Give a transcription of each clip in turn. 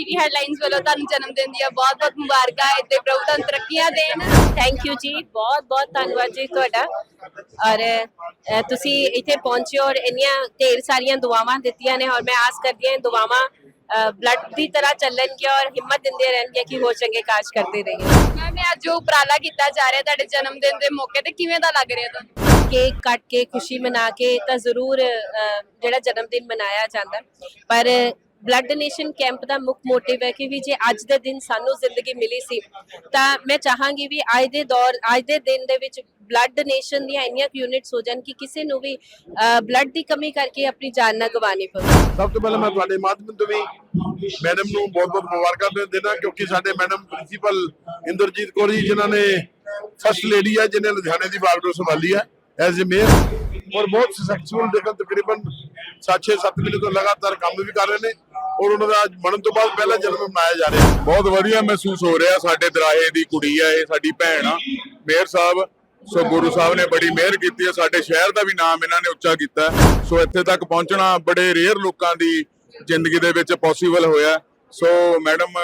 City headlines ਵੱਲੋਂ ਤੁਹਾਨੂੰ ਜਨਮ ਦਿਨ ਦੀਆਂ ਬਹੁਤ-ਬਹੁਤ ਮੁਬਾਰਕਾਂ ਇੱਥੇ ਪ੍ਰਭੂ ਤੁਹਾਨੂੰ ਤਰੱਕੀਆਂ ਦੇਣ। ਥੈਂਕ ਯੂ ਜੀ ਬਹੁਤ ਬਹੁਤ ਧੰਨਵਾਦ ਜੀ ਤੁਹਾਡਾ। ਔਰ ਅ, ਤੁਸੀਂ ਇੱਥੇ ਪਹੁੰਚੇ ਔਰ ਇੰਨੀਆਂ ਢੇਰ ਸਾਰੀਆਂ ਦੁਆਵਾਂ ਦਿੱਤੀਆਂ ਨੇ ਔਰ ਮੈਂ ਆਸ ਕਰਦੀ ਹਾਂ ਇਹ ਦੁਆਵਾਂ ਬਲੱਡ ਦੀ ਤਰ੍ਹਾਂ ਚੱਲਣਗੀਆਂ ਔਰ ਹਿੰਮਤ ਦਿੰਦੇ ਰਹਿਣਗੇ ਕਿ ਹੋਰ ਚੰਗੇ ਕਾਜ ਕਰਦੇ ਰਹੀਏ। ਮੈਂ ਮੈਂ ਅੱਜ ਜੋ ਉਪਰਾਲਾ ਕੀਤਾ ਜਾ ਰਿਹਾ ਤੁਹਾਡੇ ਜਨਮ ਦਿਨ ਦੇ ਮੌਕੇ ਤੇ ਕਿਵੇਂ ਦਾ ਲੱਗ ਰਿਹਾ ਤੁਹਾਨੂੰ? ਕੇਕ ਕੱਟ ਕੇ ਖੁਸ਼ੀ ਮਨਾ ਕੇ ਤਾਂ ਜ਼ਰੂਰ ਅ, ਜਿਹੜਾ ਜਨਮ ਦਿਨ ਮਨਾਇਆ ਜਾਂਦਾ। ਹੈ। ਪਰ ਬਲੱਡ ਡੋਨੇਸ਼ਨ ਕੈਂਪ ਦਾ ਮੁੱਖ ਮੋਟਿਵ ਹੈ ਕਿ ਵੀ ਜੇ ਅੱਜ ਦੇ ਦਿਨ ਸਾਨੂੰ ਜ਼ਿੰਦਗੀ ਮਿਲੀ ਸੀ, ਤਾਂ ਮੈਂ ਚਾਹਾਂਗੀ ਵੀ ਅੱਜ ਦੇ ਦੌਰ, ਅੱਜ ਦੇ ਦਿਨ ਦੇ ਵਿੱਚ ਬਲੱਡ ਡੋਨੇਸ਼ਨ ਦੀਆਂ ਇੰਨੀਆਂ ਯੂਨਿਟਸ ਹੋ ਜਾਣ ਕਿ ਕਿਸੇ ਨੂੰ ਵੀ ਬਲੱਡ ਦੀ ਕਮੀ ਕਰਕੇ ਆਪਣੀ ਜਾਨ ਨਾ ਗਵਾਣੀ ਪਵੇ। ਸਭ ਤੋਂ ਪਹਿਲਾਂ ਮੈਂ ਤੁਹਾਡੇ ਮਾਧਿਅਮ ਤੋਂ ਵੀ ਮੈਡਮ ਨੂੰ ਬਹੁਤ-ਬਹੁਤ ਮੁਬਾਰਕਾਂ ਦੇ ਦੇਣਾ, ਕਿਉਂਕਿ ਸਾਡੇ ਮੈਡਮ ਪ੍ਰਿੰਸੀਪਲ ਇੰਦਰਜੀਤ ਕੌਰ ਜੀ, ਜਿਨ੍ਹਾਂ ਨੇ ਫਸਟ ਲੇਡੀ ਹੈ ਜਿਨ੍ਹਾਂ ਲੁਧਿਆਣੇ ਦੀ ਵਾਰਡ ਨੂੰ ਸੰਭਾਲੀ ਹੈ ਐਜ਼ ਅ ਮੇਅਰ ਔਰ ਬਹੁਤ ਸਕਸੈਸਫੁਲ ਦੇਖਣ ਤਕਰੀਬਨ 6-7 ਮਹੀਨੇ ਤੋਂ ਲਗਾਤਾਰ ਕੰਮ ਵੀ ਕਰ ਰਹੇ ਨੇ ਔਰ ਉਹਨਾਂ ਦਾ ਬਣਨ ਤੋਂ ਬਾਅਦ ਪਹਿਲਾ ਜਨਮ ਮਨਾਇਆ ਜਾ ਰਿਹਾ ਬਹੁਤ ਵਧੀਆ ਮਹਿਸੂਸ ਹੋ ਰਿਹਾ ਸਾਡੇ ਦਰਾਹੇ ਦੀ ਕੁੜੀ ਆ ਇਹ ਸਾਡੀ ਭੈਣ ਆ ਮੇਅਰ ਸਾਹਿਬ ਸੋ ਗੁਰੂ ਸਾਹਿਬ ਨੇ ਬੜੀ ਮਿਹਰ ਕੀਤੀ ਹੈ ਸਾਡੇ ਸ਼ਹਿਰ ਦਾ ਵੀ ਨਾਮ ਇਹਨਾਂ ਨੇ ਉੱਚਾ ਕੀਤਾ ਸੋ ਇੱਥੇ ਤੱਕ ਪਹੁੰਚਣਾ ਬੜੇ ਰੇਅਰ ਲੋਕਾਂ ਦੀ ਜ਼ਿੰਦਗੀ ਦੇ ਵਿੱਚ ਪੋਸੀਬਲ ਹੋਇਆ ਸੋ ਮੈਡਮ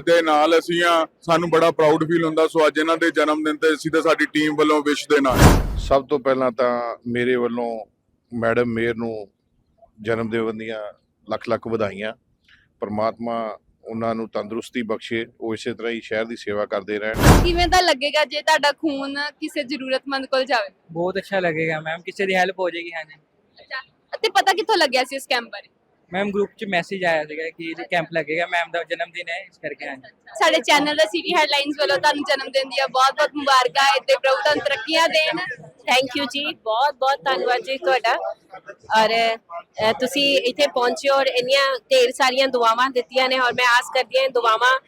ਦੇ ਨਾਲ ਅਸੀਂ ਆ ਸਾਨੂੰ ਬੜਾ ਪ੍ਰਾਊਡ ਫੀਲ ਹੁੰਦਾ ਸੋ ਅੱਜ ਇਹਨਾਂ ਦੇ ਜਨਮ ਦਿਨ ਤੇ ਅਸੀਂ ਤੇ ਸਾਡੀ ਟੀਮ ਵੱਲੋਂ ਵਿਸ਼ ਦੇਣਾ ਸਭ ਤੋਂ ਪਹਿਲਾਂ ਤਾਂ ਮੇਰੇ ਵੱਲੋਂ ਮੈਡਮ ਮੇਅਰ ਨੂੰ ਜਨਮ ਦਿਨ ਦੀਆਂ ਲੱਖ ਲੱਖ ਵਧਾਈਆਂ। ਪਰਮਾਤਮਾ ਉਹਨਾਂ ਨੂੰ ਤੰਦਰੁਸਤੀ ਬਖਸ਼ੇ ਉਹ ਇਸੇ ਤਰ੍ਹਾਂ ਹੀ ਸ਼ਹਿਰ ਦੀ ਸੇਵਾ ਕਰਦੇ ਰਹਿਣ। ਕਿਵੇਂ ਦਾ ਲੱਗੇਗਾ ਜੇ ਤੁਹਾਡਾ ਖੂਨ ਕਿਸੇ ਜ਼ਰੂਰਤਮੰਦ ਕੋਲ ਜਾਵੇ? ਬਹੁਤ ਅੱਛਾ ਲੱਗੇਗਾ ਮੈਮ ਕਿਸੇ ਦੀ ਹੈਲਪ ਹੋ ਜਾਏਗੀ ਹਾਂਜੀ। ਅੱਛਾ ਅਤੇ ਪਤਾ ਕਿੱਥੋਂ ਲੱਗਿਆ ਸੀ ਇਸ ਕੈਂਪ ਬਾਰੇ? ਮੈਮ ਗਰੁੱਪ 'ਚ ਮੈਸੇਜ ਆਇਆ ਸੀਗਾ ਕਿ ਕੈਂਪ ਲੱਗੇਗਾ ਮੈਮ ਦਾ ਜਨਮ ਦਿਨ ਹੈ ਇਸ ਕਰਕੇ ਹਾਂਜੀ। ਸਾਡੇ ਚੈਨਲ ਦਾ ਸਿਟੀ ਹੈਡਲਾਈਨਸ ਵੱਲੋਂ ਤੁਹਾਨੂੰ ਜਨਮ ਦਿਨ ਦੀਆਂ ਬਹੁਤ-ਬਹੁਤ ਮੁਬਾਰਕਾਂ ਇੱਥੇ ਪ੍ਰਭੂ ਤੁਹਾਨੂੰ ਤਰੱਕੀਆਂ ਦੇਣ। ਥੈਂਕ ਯੂ ਜੀ ਬਹੁਤ ਬਹੁਤ ਧੰਨਵਾਦ ਜੀ ਤੁਹਾਡਾ। ਔਰ ਤੁਸੀਂ ਇੱਥੇ ਪਹੁੰਚੇ ਔਰ ਇੰਨੀਆਂ ਢੇਰ ਸਾਰੀਆਂ ਦੁਆਵਾਂ ਦਿੱਤੀਆਂ ਨੇ ਔਰ ਮੈਂ ਆਸ ਕਰਦੀ ਹਾਂ ਇਹ ਦੁਆਵਾਂ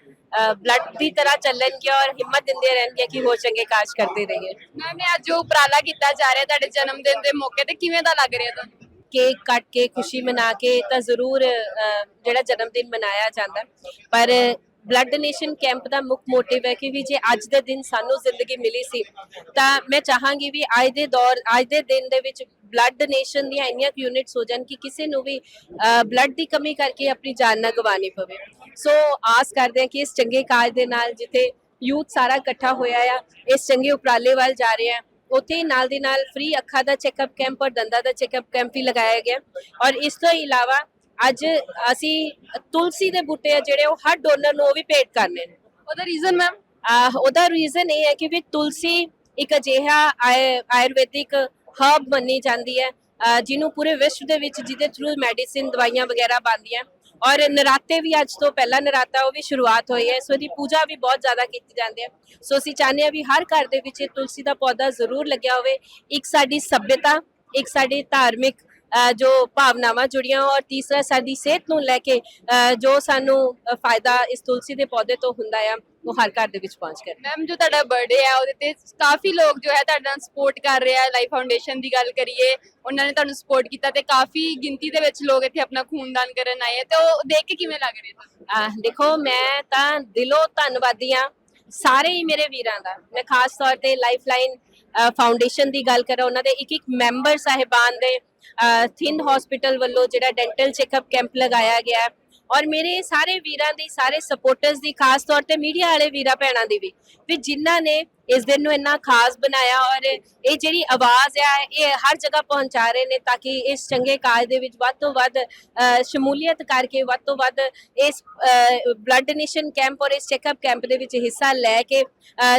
ਬਲੱਡ ਦੀ ਤਰ੍ਹਾਂ ਚੱਲਣਗੀਆਂ ਔਰ ਹਿੰਮਤ ਦਿੰਦੇ ਰਹਿਣਗੇ ਕਿ ਹੋਰ ਚੰਗੇ ਕਾਜ ਕਰਦੇ ਰਹੀਏ। ਮੈਂ ਮੈਂ ਅੱਜ ਜੋ ਉਪਰਾਲਾ ਕੀਤਾ ਜਾ ਰਿਹਾ ਤੁਹਾਡੇ ਜਨਮ ਦਿਨ ਦੇ ਮੌਕੇ ਤੇ ਕਿਵੇਂ ਦਾ ਲੱਗ ਰਿਹਾ ਤੁਹਾਨੂੰ? ਕੇਕ ਕੱਟ ਕੇ ਖੁਸ਼ੀ ਮਨਾ ਕੇ ਤਾਂ ਜ਼ਰੂਰ ਜਿਹੜਾ ਜਨਮ ਦਿਨ ਮਨਾਇਆ ਜਾਂਦਾ। ਪਰ ਬਲੱਡ ਡੋਨੇਸ਼ਨ ਕੈਂਪ ਦਾ ਮੁੱਖ ਮੋਟਿਵ ਹੈ ਕਿ ਵੀ ਜੇ ਅੱਜ ਦੇ ਦਿਨ ਸਾਨੂੰ ਜ਼ਿੰਦਗੀ ਮਿਲੀ ਸੀ, ਤਾਂ ਮੈਂ ਚਾਹਾਂਗੀ ਵੀ ਅੱਜ ਦੇ ਦੌਰ, ਅੱਜ ਦੇ ਦਿਨ ਦੇ ਵਿੱਚ ਬਲੱਡ ਡੋਨੇਸ਼ਨ ਦੀਆਂ ਇੰਨੀਆਂ ਯੂਨਿਟਸ ਹੋ ਜਾਣ ਕਿ ਕਿਸੇ ਨੂੰ ਵੀ ਬਲੱਡ ਦੀ ਕਮੀ ਕਰਕੇ ਆਪਣੀ ਜਾਨ ਨਾ ਗਵਾਣੀ ਪਵੇ। ਸੋ ਆਸ ਕਰਦੇ ਹਾਂ ਕਿ ਇਸ ਚੰਗੇ ਕਾਜ ਦੇ ਨਾਲ ਜਿੱਥੇ ਯੂਥ ਸਾਰਾ ਇਕੱਠਾ ਹੋਇਆ ਆ, ਇਸ ਚੰਗੇ ਉਪਰਾਲੇ ਵੱਲ ਜਾ ਰਿਹਾ ਹੈ ਉੱਥੇ ਹੀ ਨਾਲ ਦੀ ਨਾਲ ਫ੍ਰੀ ਅੱਖਾਂ ਦਾ ਚੈੱਕਅਪ ਕੈਂਪ ਔਰ ਦੰਦਾਂ ਦਾ ਚੈੱਕਅਪ ਕੈਂਪ ਵੀ ਲਗਾਇਆ ਗਿਆ। ਔਰ ਇਸ ਤੋਂ ਇਲਾਵਾ ਅੱਜ ਅਸੀਂ ਤੁਲਸੀ ਦੇ ਬੂਟੇ ਆ ਜਿਹੜੇ ਉਹ ਹਰ ਡੋਨਰ ਨੂੰ ਉਹ ਵੀ ਭੇਟ ਕਰਨੇ ਨੇ। ਉਹਦਾ ਰੀਜ਼ਨ ਮੈਮ ਉਹਦਾ ਰੀਜ਼ਨ ਇਹ ਹੈ ਕਿ ਵੀ ਤੁਲਸੀ ਇੱਕ ਅਜਿਹਾ ਆਯ- ਆਯੁਰਵੈਦਿਕ ਹਰਬ ਮੰਨੀ ਜਾਂਦੀ ਹੈ ਜਿਹਨੂੰ ਪੂਰੇ ਵਿਸ਼ਵ ਦੇ ਵਿੱਚ ਜਿਹਦੇ ਥਰੂ ਮੈਡੀਸਿਨ ਦਵਾਈਆਂ ਵਗੈਰਾ ਬਣਦੀਆਂ। ਔਰ ਨਰਾਤੇ ਵੀ ਅੱਜ ਤੋਂ ਪਹਿਲਾ ਨਰਾਤਾ ਉਹ ਵੀ ਸ਼ੁਰੂਆਤ ਹੋਈ ਹੈ ਸੋ ਦੀ ਪੂਜਾ ਵੀ ਬਹੁਤ ਜ਼ਿਆਦਾ ਕੀਤੀ ਜਾਂਦੀ ਹੈ। ਸੋ ਅਸੀਂ ਚਾਹੁੰਦੇ ਹਾਂ ਵੀ ਹਰ ਘਰ ਦੇ ਵਿੱਚ ਇਹ ਤੁਲਸੀ ਦਾ ਪੌਦਾ ਜ਼ਰੂਰ ਲੱਗਿਆ ਹੋਵੇ। ਇੱਕ ਸਾਡੀ ਸਭਿਅਤਾ ਇੱਕ ਸਾਡੀ ਧਾਰਮਿਕ ਜੋ ਭਾਵਨਾਵਾਂ ਜੁੜੀਆਂ ਔਰ ਤੀਸਰਾ ਸਾਡੀ ਸਿਹਤ ਨੂੰ ਲੈ ਕੇ ਜੋ ਸਾਨੂੰ ਫਾਇਦਾ ਇਸ ਤੁਲਸੀ ਦੇ ਪੌਦੇ ਤੋਂ ਹੁੰਦਾ ਆ ਉਹ ਹਰ ਘਰ ਦੇ ਵਿੱਚ ਪਹੁੰਚ ਕਰ ਮੈਮ ਜੋ ਤੁਹਾਡਾ ਬਰਥਡੇ ਹੈ ਉਹਦੇ ਤੇ ਕਾਫੀ ਲੋਕ ਜੋ ਹੈ ਤੁਹਾਡਾ ਸਪੋਰਟ ਕਰ ਰਿਹਾ ਲਾਈਫ ਫਾਊਂਡੇਸ਼ਨ ਦੀ ਗੱਲ ਕਰੀਏ ਉਹਨਾਂ ਨੇ ਤੁਹਾਨੂੰ ਸਪੋਰਟ ਕੀਤਾ ਤੇ ਕਾਫੀ ਗਿਣਤੀ ਦੇ ਵਿੱਚ ਲੋਕ ਇੱਥੇ ਆਪਣਾ ਖੂਨਦਾਨ ਕਰਨ ਆਏ ਹੈ ਤੇ ਉਹ ਦੇਖ ਕੇ ਕਿਵੇਂ ਲੱਗ ਰਿਹਾ? ਦੇਖੋ ਮੈਂ ਤਾਂ ਦਿਲੋਂ ਧੰਨਵਾਦੀ ਹਾਂ ਸਾਰੇ ਹੀ ਮੇਰੇ ਵੀਰਾਂ ਦਾ। ਮੈਂ ਖਾਸ ਤੌਰ ਤੇ ਲਾਈਫਲਾਈਨ ਫਾਊਂਡੇਸ਼ਨ ਦੀ ਗੱਲ ਕਰਾਂ ਉਹਨਾਂ ਦੇ ਇੱਕ ਇੱਕ ਮੈਂਬਰ ਸਾਹਿਬਾਨ ਦੇ ਥਿੰਨ ਹਸਪੀਟਲ ਵੱਲੋਂ ਜਿਹੜਾ ਡੈਂਟਲ ਚੈੱਕਅਪ ਕੈਂਪ ਲਗਾਇਆ ਗਿਆ ਔਰ ਮੇਰੇ ਸਾਰੇ ਵੀਰਾਂ ਦੀ, ਸਾਰੇ ਸਪੋਰਟਰਸ ਦੀ, ਖਾਸ ਤੌਰ ਤੇ ਮੀਡੀਆ ਵਾਲੇ ਵੀਰਾਂ ਭੈਣਾਂ ਦੀ ਵੀ ਵੀ ਜਿਨ੍ਹਾਂ ਨੇ ਇਸ ਦਿਨ ਨੂੰ ਇੰਨਾ ਖਾਸ ਬਣਾਇਆ ਔਰ ਇਹ ਜਿਹੜੀ ਆਵਾਜ਼ ਹੈ, ਇਹ ਹਰ ਜਗ੍ਹਾ ਪਹੁੰਚਾ ਰਹੇ ਨੇ ਤਾਂ ਕਿ ਇਸ ਚੰਗੇ ਕਾਜ ਦੇ ਵਿੱਚ ਵੱਧ ਤੋਂ ਵੱਧ ਸ਼ਮੂਲੀਅਤ ਕਰਕੇ ਵੱਧ ਤੋਂ ਵੱਧ ਇਸ ਬਲੱਡ ਡੋਨੇਸ਼ਨ ਕੈਂਪ ਔਰ ਇਸ ਚੈੱਕਅਪ ਕੈਂਪ ਦੇ ਵਿੱਚ ਹਿੱਸਾ ਲੈ ਕੇ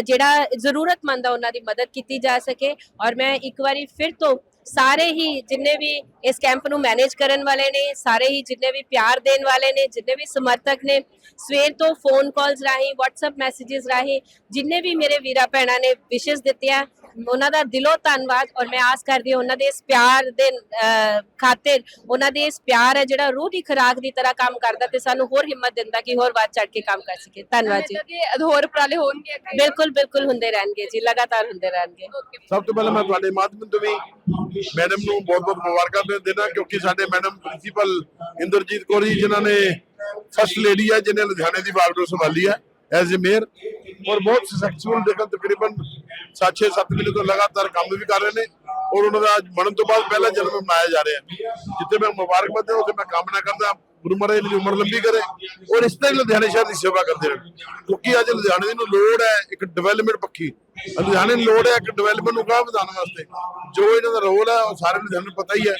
ਜਿਹੜਾ ਜ਼ਰੂਰਤਮੰਦ ਆ ਉਹਨਾਂ ਦੀ ਮਦਦ ਕੀਤੀ ਜਾ ਸਕੇ। ਔਰ ਮੈਂ ਇੱਕ ਵਾਰੀ ਫਿਰ ਤੋਂ ਸਾਰੇ ਹੀ ਜਿੰਨੇ ਵੀ ਇਸ ਕੈਂਪ ਨੂੰ ਮੈਨੇਜ ਕਰਨ ਵਾਲੇ ਨੇ, ਸਾਰੇ ਹੀ ਜਿੰਨੇ ਵੀ ਪਿਆਰ ਦੇਣ ਵਾਲੇ ਨੇ, ਜਿੰਨੇ ਵੀ ਸਮਰਥਕ ਨੇ, ਸਵੇਰ ਤੋਂ ਫੋਨ ਕਾਲਸ ਰਾਹੀਂ, WhatsApp ਮੈਸੇजेस ਰਾਹੀਂ, ਜਿੰਨੇ ਵੀ ਮੇਰੇ ਵੀਰਾ ਭੈਣਾਂ ਨੇ ਵਿਸ਼ੇਸ ਦਿੱਤੀਆਂ ਉਹਨਾਂ ਦਾ ਦਿਲੋਂ ਧੰਨਵਾਦ ਔਰ ਮੈਂ ਆਸ ਕਰਦੀ ਹਾਂ ਉਹਨਾਂ ਦੇ ਇਸ ਪਿਆਰ ਦੇ ਖਾਤਰ ਉਹਨਾਂ ਦੇ ਇਸ ਪਿਆਰ ਹੈ ਜਿਹੜਾ ਰੂਹ ਦੀ ਖੁਰਾਕ ਦੀ ਤਰ੍ਹਾਂ ਕੰਮ ਕਰਦਾ ਤੇ ਸਾਨੂੰ ਹੋਰ ਹਿੰਮਤ ਦਿੰਦਾ ਕਿ ਹੋਰ ਵੱਧ ਚੜ ਕੇ ਕੰਮ ਕਰ ਸਕੀਏ ਧੰਨਵਾਦ ਜੀ ਅਧੋਰ ਉਪਰਾਲੇ ਹੋਣਗੇ। ਬਿਲਕੁਲ ਬਿਲਕੁਲ ਹੁੰਦੇ ਰਹਿਣਗੇ ਜੀ ਲਗਾਤਾਰ ਹੁੰਦੇ ਰਹਿਣਗੇ. ਸਭ ਤੋਂ ਪਹਿਲਾਂ ਮੈਂ ਤੁਹਾਡੇ ਮਾਧਿਅਮ ਤੋਂ ਵੀ ਮੈਡਮ ਨੂੰ ਬਹੁਤ-ਬਹੁਤ ਮੁਬਾਰਕਾਂ ਦੇ ਦੇਣਾ ਕਿਉਂਕਿ ਸਾਡੇ ਮੈਡਮ ਪ੍ਰਿੰਸੀਪਲ ਇੰਦਰਜੀਤ ਕੌਰ ਜੀ ਜਿਨ੍ਹਾਂ ਨੇ ਫਸਟ ਲੇਡੀ ਹੈ ਜਿਨ੍ਹਾਂ ਲੁਧਿਆਣੇ ਦੀ ਵਾਰਡ ਨੂੰ ਸੰਭਾਲੀ ਹੈ ਐਜ਼ ਅ ਮੇਅਰ ਔਰ ਬਹੁਤ ਸਕਸੈਸਫੁਲ ਦੇਖਣ ਤਕਰੀਬਨ 6-7 ਮਹੀਨੇ ਤੋਂ ਲਗਾਤਾਰ ਕੰਮ ਵੀ ਕਰ ਰਹੇ ਨੇ ਔਰ ਉਹਨਾਂ ਦਾ ਅੱਜ ਬਣਨ ਤੋਂ ਬਾਅਦ ਪਹਿਲਾ ਜਨਮ ਮਨਾਇਆ ਜਾ ਰਿਹਾ ਹੈ ਜਿੱਥੇ ਮੈਂ ਮੁਬਾਰਕਬਾਦ ਦੇ ਉੱਥੇ ਮੈਂ ਕਾਮਨਾ ਕਰਦਾ ਗੁਰੂ ਮਹਾਰਾਜ ਦੀ ਉਮਰ ਲੰਬੀ ਕਰੇ ਔਰ ਇਸ ਤਰ੍ਹਾਂ ਲੁਧਿਆਣੇ ਸ਼ਹਿਰ ਦੀ ਸੇਵਾ ਕਰਦੇ ਰਹਿਣ ਕਿਉਂਕਿ ਅੱਜ ਲੁਧਿਆਣੇ ਨੂੰ ਲੋੜ ਹੈ ਇੱਕ ਡਿਵੈਲਪਮੈਂਟ ਪੱਖੀ ਲੁਧਿਆਣੇ ਨੂੰ ਲੋੜ ਹੈ ਇੱਕ ਡਿਵੈਲਪਮੈਂਟ ਨੂੰ ਗਾਹ ਵਧਾਉਣ ਵਾਸਤੇ ਜੋ ਇਹਨਾਂ ਦਾ ਰੋਲ ਹੈ ਉਹ ਸਾਰੇ ਲੁਧਿਆਣੇ ਨੂੰ ਪਤਾ ਹੀ ਹੈ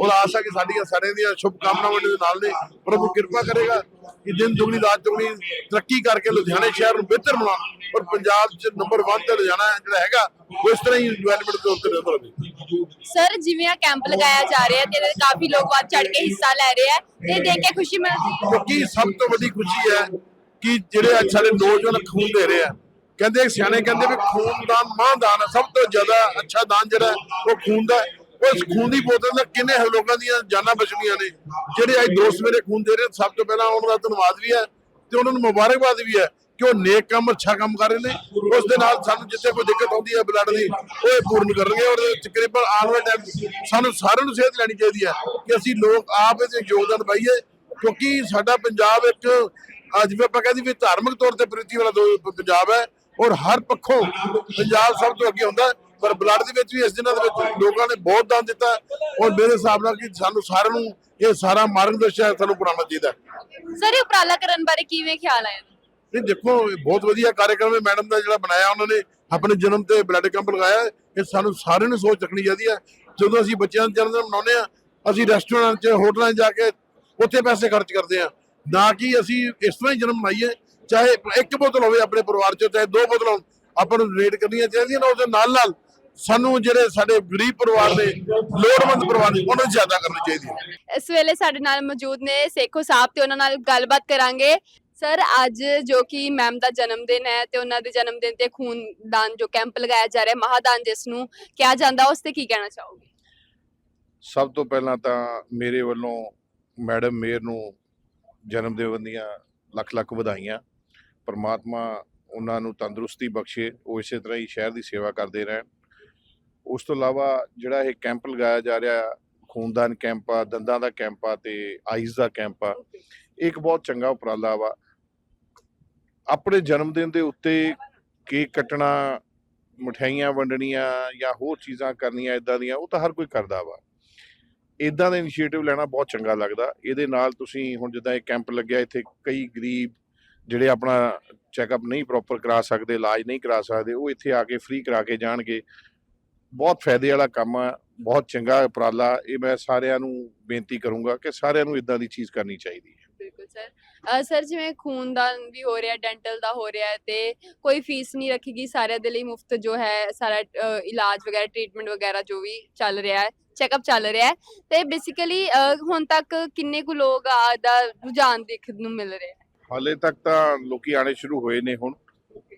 ਔਰ ਆਸ ਹੈ ਕਿ ਸਾਡੀਆਂ ਸਾਰਿਆਂ ਦੀਆਂ ਸ਼ੁਭ ਕਾਮਨਾਵਾਂ ਦੇ ਨਾਲ ਨੇ ਪ੍ਰਭੂ ਕਿਰਪਾ ਕਰੇਗਾ ਕਿ ਦਿਨ ਦੁਗਣੀ ਰਾਤ ਦੁਗਣੀ ਤਰੱਕੀ ਕਰਕੇ ਲੁਧਿਆਣੇ ਸ਼ਹਿਰ ਨੂੰ ਬਿਹਤਰ ਬਣਾਉਣ ਔਰ ਪੰਜਾਬ 'ਚ ਨੰਬਰ 1 ਤੇ ਲੁਧਿਆਣਾ ਜਿਹੜਾ ਹੈਗਾ ਉਹ ਇਸ ਤਰ੍ਹਾਂ ਹੀ ਡਿਵੈਲਪਮੈਂਟ ਦੇ ਉੱਤੇ ਨਿਰਭਰ ਹੋਵੇ। ਸਰ ਜਿਵੇਂ ਆ ਕੈਂਪ ਲਗਾਇਆ ਜਾ ਰਿਹਾ ਤੇ ਕਾਫੀ ਲੋਕ ਵੱਧ ਚੜ ਕੇ ਹਿੱਸਾ ਲੈ ਰਹੇ ਆ ਤੇ ਦੇਖ ਕੇ ਖੁਸ਼ੀ ਮਿਲਦੀ ਹੈ। ਕਿਉਂਕਿ ਸਭ ਤੋਂ ਵੱਡੀ ਖੁਸ਼ੀ ਹੈ ਕਿ ਜਿਹੜੇ ਅੱਜ ਸਾਡੇ ਨੌਜਵਾਨ ਖੂਨ ਦੇ ਰਹੇ ਆ ਕਹਿੰਦੇ ਸਿਆਣੇ ਕਹਿੰਦੇ ਵੀ ਖੂਨਦਾਨ ਮਹਾਂਦਾਨ ਹੈ ਸਭ ਤੋਂ ਜ਼ਿਆਦਾ ਅੱਛਾ ਦਾਨ ਜਿਹੜਾ ਉਹ ਖੂਨ ਦਾ ਹੈ। ਖੂਨ ਦੀ ਬੋਤਲ ਨਾਲ ਕਿੰਨੇ ਲੋਕਾਂ ਦੀਆਂ ਜਾਨਾਂ ਬਚਣੀਆਂ ਨੇ ਜਿਹੜੇ ਅੱਜ ਦੋਸਤ ਮੇਰੇ ਖੂਨ ਦੇ ਰਹੇ ਸਭ ਤੋਂ ਪਹਿਲਾਂ ਉਹਨਾਂ ਦਾ ਧੰਨਵਾਦ ਵੀ ਹੈ ਤੇ ਉਹਨਾਂ ਨੂੰ ਮੁਬਾਰਕਬਾਦ ਵੀ ਹੈ ਕਿ ਉਹ ਨੇਕ ਕੰਮ, ਅੱਛਾ ਕੰਮ ਕਰ ਰਹੇ ਨੇ ਉਸ ਦੇ ਨਾਲ ਸਾਨੂੰ ਜਿੱਥੇ ਕੋਈ ਦਿੱਕਤ ਆਉਂਦੀ ਹੈ ਬਲੱਡ ਦੀ, ਉਹ ਇਹ ਪੂਰਨ ਕਰਨਗੇ ਔਰ ਤਕਰੀਬਨ ਆਉਣ ਵਾਲੇ ਟਾਈਮ ਸਾਨੂੰ ਸਾਰਿਆਂ ਨੂੰ ਸੇਧ ਲੈਣੀ ਚਾਹੀਦੀ ਹੈ ਕਿ ਅਸੀਂ ਲੋਕ ਆਪ ਇਹਦੇ ਯੋਗਦਾਨ ਪਾਈਏ, ਕਿਉਂਕਿ ਸਾਡਾ ਪੰਜਾਬ ਇੱਕ ਅੱਜ ਵੀ ਆਪਾਂ ਕਹਿੰਦੇ ਵੀ ਧਾਰਮਿਕ ਤੌਰ ਤੇ ਪ੍ਰੀਤੀ ਵਾਲਾ ਦੋ- ਪੰਜਾਬ ਹੈ ਔਰ ਹਰ ਪੱਖੋਂ ਪੰਜਾਬ ਸਭ ਤੋਂ ਅੱਗੇ ਹੁੰਦਾ ਪਰ ਬਲੱਡ ਦੇ ਵਿੱਚ ਵੀ ਇਸ ਦਿਨਾਂ ਦੇ ਵਿੱਚ ਲੋਕਾਂ ਨੇ ਬਹੁਤ ਦਾਨ ਦਿੱਤਾ। ਔਰ ਮੇਰੇ ਹਿਸਾਬ ਨਾਲ ਕਿ ਸਾਨੂੰ ਸਾਰਿਆਂ ਨੂੰ ਇਹ ਸਾਰਾ ਮਾਰਗਦਰਸ਼ਨ ਸਾਨੂੰ ਬਣਾਉਣਾ ਚਾਹੀਦਾ। ਸਰ ਇਹ ਉਪਰਾਲਾ ਕਰਨ ਬਾਰੇ ਕਿਵੇਂ ਖਿਆਲ ਆਇਆ? ਨਹੀਂ ਦੇਖੋ ਇਹ ਬਹੁਤ ਵਧੀਆ ਕਾਰਜਕ੍ਰਮ ਹੈ। ਮੈਡਮ ਦਾ ਜਿਹੜਾ ਬਣਾਇਆ ਉਹਨਾਂ ਨੇ ਆਪਣੇ ਜਨਮ ਤੇ ਬਲੱਡ ਕੈਂਪ ਲਗਾਇਆ। ਇਹ ਸਾਨੂੰ ਸਾਰਿਆਂ ਨੂੰ ਸੋਚ ਰੱਖਣੀ ਚਾਹੀਦੀ ਹੈ। ਜਦੋਂ ਅਸੀਂ ਬੱਚਿਆਂ ਦਾ ਜਨਮ ਦਿਨ ਮਨਾਉਂਦੇ ਆ ਅਸੀਂ ਰੈਸਟੋਰੈਂਟ 'ਚ ਹੋਟਲਾਂ 'ਚ ਜਾ ਕੇ ਉੱਥੇ ਪੈਸੇ ਖਰਚ ਕਰਦੇ ਆ ਨਾ ਕਿ ਅਸੀਂ ਇਸ ਤਰ੍ਹਾਂ ਹੀ ਜਨਮ ਮਨਾਈਏ। ਚਾਹੇ ਇੱਕ ਬੋਤਲ ਹੋਵੇ ਆਪਣੇ ਪਰਿਵਾਰ 'ਚ ਚਾਹੇ ਦੋ ਬੋਤਲਾਂ ਆਪਾਂ ਨੂੰ ਰੇਟ ਕਰਨੀਆਂ ਚਾਹੀਦੀਆਂ ਨੇ ਉਹਦੇ ਨਾਲ ਨਾਲ ਸਾਨੂੰ ਜਿਹੜੇ ਸਾਡੇ ਗਰੀਬ ਪਰਿਵਾਰ ਨੇ ਲੋੜਵੰਦ ਪਰਿਵਾਰ ਨੇ ਉਹਨਾਂ ਨੂੰ ਜ਼ਿਆਦਾ ਕਰਨੀ ਚਾਹੀਦੀ ਹੈ। ਇਸ ਵੇਲੇ ਸਾਡੇ ਨਾਲ ਮੌਜੂਦ ਨੇ ਸੇਖੋ ਸਾਹਿਬ ਤੇ ਉਹਨਾਂ ਨਾਲ ਗੱਲਬਾਤ ਕਰਾਂਗੇ। ਸਰ ਅੱਜ ਜੋ ਕਿ ਮੈਮ ਦਾ ਜਨਮ ਦਿਨ ਹੈ ਤੇ ਉਹਨਾਂ ਦੇ ਜਨਮ ਦਿਨ ਤੇ ਖੂਨਦਾਨ ਜੋ ਕੈਂਪ ਲਗਾਇਆ ਜਾ ਰਿਹਾ ਮਹਾਦਾਨ ਜਿਸ ਨੂੰ ਕਿਹਾ ਜਾਂਦਾ ਉਸ ਤੇ ਕੀ ਕਹਿਣਾ ਚਾਹੋਗੇ? ਸਭ ਤੋਂ ਪਹਿਲਾਂ ਤਾਂ ਮੇਰੇ ਵੱਲੋਂ ਮੈਡਮ ਮੇਰ ਨੂੰ ਜਨਮ ਦਿਨ ਦੀਆਂ ਲੱਖ ਲੱਖ ਵਧਾਈਆਂ। ਪਰਮਾਤਮਾ ਉਹਨਾਂ ਨੂੰ ਤੰਦਰੁਸਤੀ ਬਖਸ਼ੇ ਉਹ ਇਸੇ ਤਰ੍ਹਾਂ ਹੀ ਸ਼ਹਿਰ ਦੀ ਸੇਵਾ ਕਰਦੇ ਰਹਿਣ। ਉਸ ਤੋਂ ਇਲਾਵਾ ਜਿਹੜਾ ਇਹ ਕੈਂਪ ਲਗਾਇਆ ਜਾ ਰਿਹਾ, ਖੂਨਦਾਨ ਕੈਂਪ ਆ, ਦੰਦਾਂ ਦਾ ਕੈਂਪ ਆ ਤੇ ਆਈਜ਼ ਦਾ ਕੈਂਪ ਆ, ਇਹ ਇੱਕ ਬਹੁਤ ਚੰਗਾ ਉਪਰਾਲਾ ਵਾ। ਆਪਣੇ ਜਨਮ ਦਿਨ ਦੇ ਉੱਤੇ ਕੇਕ ਕੱਟਣਾ, ਮਠਿਆਈਆਂ ਵੰਡਣੀਆਂ ਜਾਂ ਹੋਰ ਚੀਜ਼ਾਂ ਕਰਨੀਆਂ ਇਦਾਂ ਦੀਆਂ, ਉਹ ਤਾਂ ਹਰ ਕੋਈ ਕਰਦਾ ਵਾ। ਇਦਾਂ ਦਾ ਇਨੀਸ਼ੀਏਟਿਵ ਲੈਣਾ ਬਹੁਤ ਚੰਗਾ ਲੱਗਦਾ। ਇਹਦੇ ਨਾਲ ਤੁਸੀਂ ਹੁਣ ਜਿੱਦਾਂ ਇਹ ਕੈਂਪ ਲੱਗਿਆ, ਇੱਥੇ ਕਈ ਗਰੀਬ ਜਿਹੜੇ ਆਪਣਾ ਚੈੱਕਅਪ ਨਹੀਂ ਪ੍ਰੋਪਰ ਕਰਾ ਸਕਦੇ, ਇਲਾਜ ਨਹੀਂ ਕਰਾ ਸਕਦੇ, ਉਹ ਇੱਥੇ ਆ ਕੇ ਫ੍ਰੀ ਕਰਾ ਕੇ ਜਾਣਗੇ। ਬਹੁਤ ਫਾਇਦੇ ਵਾਲਾ ਕੰਮ ਆ ਬਹੁਤ ਚੰਗਾ ਉਪਰਾਲਾ ਇਹ ਮੈਂ ਸਾਰਿਆਂ ਨੂੰ ਬੇਨਤੀ ਕਰੂੰਗਾ ਕਿ ਸਾਰਿਆਂ ਨੂੰ ਇਦਾਂ ਦੀ ਚੀਜ਼ ਕਰਨੀ ਚਾਹੀਦੀ ਹੈ। ਬਿਲਕੁਲ ਸਰ। ਸਰ ਜਿਵੇਂ ਖੂਨਦਾਨ ਵੀ ਹੋ ਰਿਹਾ ਡੈਂਟਲ ਦਾ ਹੋ ਰਿਹਾ ਤੇ ਕੋਈ ਫੀਸ ਨਹੀਂ ਰੱਖੇਗੀ ਸਾਰਿਆਂ ਦੇ ਲਈ ਮੁਫਤ ਜੋ ਹੈ ਸਾਰਾ ਇਲਾਜ ਵਗੈਰਾ ਟ੍ਰੀਟਮੈਂਟ ਵਗੈਰਾ ਜੋ ਵੀ ਚੱਲ ਰਿਹਾ ਹੈ ਚੈੱਕਅਪ ਚੱਲ ਰਿਹਾ ਹੈ ਤੇ ਬੇਸਿਕਲੀ ਹੁਣ ਤੱਕ ਕਿੰਨੇ ਕੁ ਲੋਕ ਆ ਦਾ ਰੁਝਾਨ ਦੇਖਣ ਨੂੰ ਮਿਲ ਰਿਹਾ ਹੈ? ਹਾਲੇ ਤੱਕ ਤਾਂ ਲੋਕੀ ਆਣੇ ਸ਼ੁਰੂ ਹੋਏ ਨੇ ਹੁਣ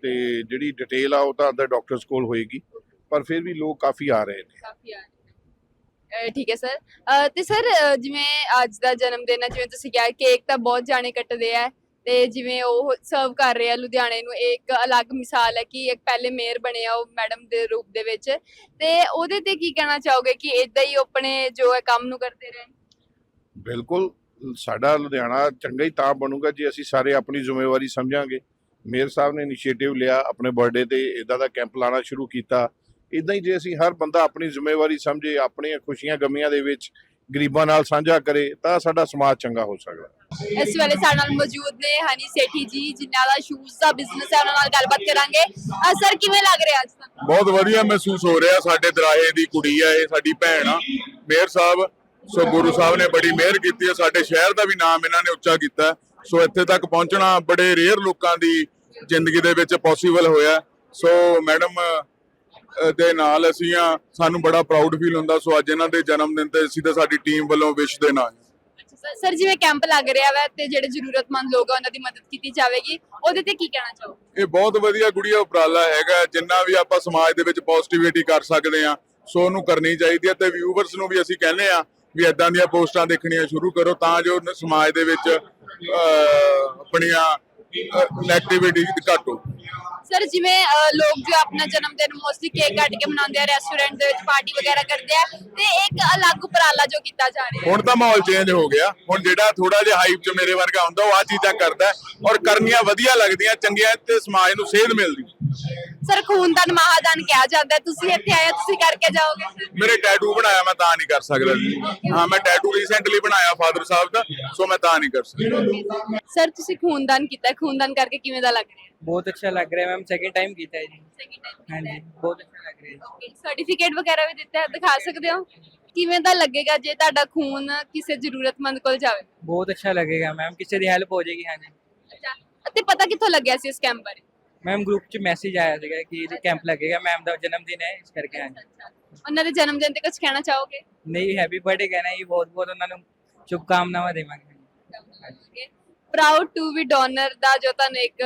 ਤੇ ਜਿਹੜੀ ਡਿਟੇਲ ਆ ਉਹ ਤਾਂ ਅੰਦਰ ਡਾਕਟਰਸ ਕੋਲ ਹੋਏਗੀ। ਪਰ ਫਿਰ ਵੀ ਲੋਕ ਕਾਫੀ ਆ ਰਹੇ ਨੇ। ਕਾਫੀ ਆ ਅਹ ਠੀਕ ਹੈ ਸਰ। ਤੇ ਸਰ ਜਿਵੇਂ ਅੱਜ ਦਾ ਜਨਮ ਦਿਨ ਹੈ ਜਿਵੇਂ ਤੁਸੀਂ ਕਿਹਾ ਕੇਕ ਤਾਂ ਬਹੁਤ ਜਾਣੇ ਕੱਟਦੇ ਆ ਤੇ ਜਿਵੇਂ ਉਹ ਸਰਵ ਕਰ ਰਹੇ ਆ ਲੁਧਿਆਣੇ ਨੂੰ ਇੱਕ ਅਲੱਗ ਮਿਸਾਲ ਹੈ ਕਿ ਇੱਕ ਪਹਿਲੇ ਮੇਅਰ ਬਣੇ ਆ ਉਹ ਮੈਡਮ ਦੇ ਰੂਪ ਦੇ ਵਿੱਚ। ਤੇ ਉਹਦੇ ਤੇ ਕੀ ਕਹਿਣਾ ਚਾਹੋਗੇ ਕਿ ਇਦਾਂ ਹੀ ਆਪਣੇ ਜੋ ਹੈ ਕੰਮ ਨੂੰ ਕਰਦੇ ਰਹਿਣ ਬਿਲਕੁਲ ਸਾਡਾ ਲੁਧਿਆਣਾ ਚੰਗਾ ਹੀ ਤਾਂ ਬਣੂਗਾ ਜੇ ਅਸੀਂ ਸਾਰੇ ਆਪਣੀ ਜ਼ਿੰਮੇਵਾਰੀ ਸਮਝਾਂਗੇ। ਮੇਅਰ ਸਾਹਿਬ ਨੇ ਇਨੀਸ਼ੀਏਟਿਵ ਲਿਆ ਆਪਣੇ ਬਰਥਡੇ ਤੇ ਇਦਾਂ ਦਾ ਕੈਂਪ ਲਾਣਾ ਸ਼ੁਰੂ ਕੀਤਾ। ਇਦਾਂ ਹੀ ਜੇ ਅਸੀਂ ਹਰ ਬੰਦਾ ਆਪਣੀ ਜ਼ਿੰਮੇਵਾਰੀ ਸਮਝੇ ਆਪਣੀਆਂ ਖੁਸ਼ੀਆਂ ਗਮੀਆਂ ਦੇ ਵਿੱਚ ਗਰੀਬਾਂ ਨਾਲ ਸਾਂਝਾ ਕਰੇ ਤਾਂ ਸਾਡਾ ਸਮਾਜ ਚੰਗਾ ਹੋ ਸਕਦਾ। ਇਸ ਵੇਲੇ ਸਾਡੇ ਨਾਲ ਮੌਜੂਦ ਨੇ ਹਨੀ ਸੇਠੀ ਜੀ ਜਿਨ੍ਹਾਂ ਦਾ ਸ਼ੂਜ਼ ਦਾ ਬਿਜ਼ਨਸ ਹੈ ਉਹਨਾਂ ਨਾਲ ਗੱਲਬਾਤ ਕਰਾਂਗੇ। ਸਰ ਕਿਵੇਂ ਲੱਗ ਰਿਹਾ ਅੱਜ? ਦਾ ਬਹੁਤ ਵਧੀਆ ਮਹਿਸੂਸ ਹੋ ਰਿਹਾ ਸਾਡੇ ਦਰਾਹੇ ਦੀ ਕੁੜੀ ਆ ਇਹ ਸਾਡੀ ਭੈਣ ਆ। ਮੇਅਰ ਸਾਹਿਬ ਸੋ ਗੁਰੂ ਸਾਹਿਬ ਨੇ ਬੜੀ ਮਿਹਰ ਕੀਤੀ ਹੈ ਸਾਡੇ ਸ਼ਹਿਰ ਦਾ ਵੀ ਨਾਮ ਇਹਨਾਂ ਨੇ ਉੱਚਾ ਕੀਤਾ। ਸੋ ਇੱਥੇ ਤੱਕ ਪਹੁੰਚਣਾ ਬੜੇ ਰੇਅਰ ਲੋਕਾਂ ਦੀ ਜ਼ਿੰਦਗੀ ਦੇ ਵਿੱਚ ਪੋਸੀਬਲ ਹੋਇਆ। ਸੋ ਮੈਡਮ ਦੇ ਨਾਲ ਅਸੀਂ ਆ ਸਾਨੂੰ ਬੜਾ ਪ੍ਰਾਊਡ ਫੀਲ ਹੁੰਦਾ ਸੋ ਅੱਜ ਇਹਨਾਂ ਦੇ ਜਨਮ ਦਿਨ ਤੇ ਅਸੀਂ ਤੇ ਸਾਡੀ ਟੀਮ ਵੱਲੋਂ ਵਿਸ਼ ਦੇਣਾ ਸਰ ਜਿਵੇਂ ਕੈਂਪ ਲੱਗ ਰਿਹਾ ਵਾ ਤੇ ਜਿਹੜੇ ਜ਼ਰੂਰਤਮੰਦ ਲੋਕ ਆ ਉਹਨਾਂ ਦੀ ਮਦਦ ਕੀਤੀ ਜਾਵੇਗੀ ਉਹਦੇ ਤੇ ਕੀ ਕਹਿਣਾ ਚਾਹੋਗੇ? ਇਹ ਬਹੁਤ ਵਧੀਆ ਗੁੜੀਆ ਉਪਰਾਲਾ ਹੈਗਾ ਜਿੰਨਾ ਵੀ ਆਪਾਂ ਸਮਾਜ ਦੇ ਵਿੱਚ ਪੋਜ਼ਿਟਿਵਿਟੀ ਕਰ ਸਕਦੇ ਆ ਸੋ ਉਹਨੂੰ ਕਰਨੀ ਚਾਹੀਦੀ ਹੈ ਤੇ ਵਿਊਵਰਸ ਨੂੰ ਵੀ ਅਸੀਂ ਕਹਿੰਦੇ ਆ ਵੀ ਇਦਾਂ ਦੀਆਂ ਪੋਸਟਾਂ ਦੇਖਣੀਆਂ ਸ਼ੁਰੂ ਕਰੋ ਤਾਂ ਜੋ ਸਮਾਜ ਦੇ ਵਿੱਚ ਆਪਣੀਆਂ ਨੈਗੇਟਿਵਿਟੀ ਘੱਟ ਹੋ ਸਰ ਜਿਵੇਂ ਅਹ, ਲੋਕ ਜੋ ਆਪਣਾ ਜਨਮ ਦਿਨ ਮੋਸਟਲੀ ਕੇਕ ਕੱਟ ਕੇ ਮਨਾਉਂਦੇ ਆ ਰੈਸਟੋਰੈਂਟ ਦੇ ਵਿੱਚ ਪਾਰਟੀ ਵਗੈਰਾ ਕਰਦੇ ਆ ਤੇ ਇੱਕ ਅਲੱਗ ਉਪਰਾਲਾ ਜੋ ਕੀਤਾ ਜਾ ਰਿਹਾ ਹੈ। ਹੁਣ ਤਾਂ ਮਾਹੌਲ ਚੇਂਜ ਹੋ ਗਿਆ। ਹੁਣ ਜਿਹੜਾ ਥੋੜਾ ਜਿਹਾ ਹਾਈਪ ਚ ਮੇਰੇ ਵਰਗਾ ਹੁੰਦਾ ਉਹ ਆ ਚੀਜ਼ਾਂ ਕਰਦਾ ਹੈ ਔਰ ਕਰਨੀਆਂ ਵਧੀਆ ਲੱਗਦੀਆਂ ਚੰਗੀਆਂ ਤੇ ਸਮਾਜ ਨੂੰ ਸੇਧ ਮਿਲਦੀ। ਸਰ ਖੂਨਦਾਨ ਮਹਾਦਾਨ ਕਿਹਾ ਜਾਂਦਾ ਹੈ। ਤੁਸੀਂ ਇੱਥੇ ਆਏ ਹੋ, ਤੁਸੀਂ ਕਰਕੇ ਜਾਓਗੇ? ਮੇਰੇ ਟੈਟੂ ਬਣਾਇਆ ਮੈਂ ਤਾਂ ਨਹੀਂ ਕਰ ਸਕਦਾ ਜੀ। ਹਾਂ ਮੈਂ ਟੈਟੂ ਰੀਸੈਂਟਲੀ ਬਣਾਇਆ ਫਾਦਰ ਸਾਹਿਬ ਦਾ ਸੋ ਮੈਂ ਤਾਂ ਨਹੀਂ ਕਰ ਸਕਦਾ। ਸਰ ਤੁਸੀਂ ਖੂਨਦਾਨ ਕੀਤਾ। ਹੈ, ਖੂਨਦਾਨ ਕਰਕੇ ਕਿਵੇਂ ਦਾ ਲੱਗ ਰਿਹਾ? ਹੈ ਬਹੁਤ ਅੱਛਾ ਲੱਗ ਰਿਹਾ ਮੈਮ ਸੈਕਿੰਡ ਟਾਈਮ ਕੀਤਾ ਹੈ ਜੀ। ਹਾਂਜੀ ਬਹੁਤ ਅੱਛਾ ਲੱਗ ਰਿਹਾ ਹੈ ਸਰਟੀਫਿਕੇਟ ਵਗੈਰਾ ਵੀ ਦਿੱਤਾ ਹੈ ਦਿਖਾ ਸਕਦੇ ਹੋ? ਕਿਵੇਂ ਦਾ ਲੱਗੇਗਾ ਜੇ ਤੁਹਾਡਾ ਖੂਨ ਕਿਸੇ ਜ਼ਰੂਰਤਮੰਦ ਕੋਲ ਜਾਵੇ? ਬਹੁਤ ਅੱਛਾ ਲੱਗੇਗਾ ਮੈਮ ਕਿਸੇ ਦੀ ਹੈਲਪ ਹੋ ਜਾਏਗੀ ਹਾਂਜੀ। ਅੱਛਾ ਅਤੇ ਪਤਾ ਕਿੱਥੋਂ ਲੱਗਿਆ ਸੀ ਇਸ ਕੈਂਪ ਬਾਰੇ? ਮੈਮ ਗਰੁੱਪ 'ਚ ਮੈਸੇਜ ਆਇਆ ਸੀਗਾ ਕਿ ਕੈਂਪ ਲੱਗੇਗਾ। ਮੈਮ ਦਾ ਜਨਮ ਦਿਨ ਹੈ ਇਸ ਕਰਕੇ ਹਾਂਜੀ ਉਹਨਾਂ ਦੇ ਜਨਮ ਦਿਨ ਤੇ ਕੁਝ ਕਹਿਣਾ ਚਾਹੋਗੇ? ਨਹੀਂ ਹੈਪੀ ਬਰਥਡੇ ਕਹਿਣਾ ਜੀ। ਬਹੁਤ ਬਹੁਤ ਉਹਨਾਂ ਨੂੰ ਸ਼ੁਭਕਾਮਨਾਵਾਂ ਦੇਵਾਂਗੇ। ਪ੍ਰਾਊਡ ਟੂ ਬੀ ਡੋਨਰ ਦਾ ਜੋ ਤੁਹਾਨੂੰ ਇੱਕ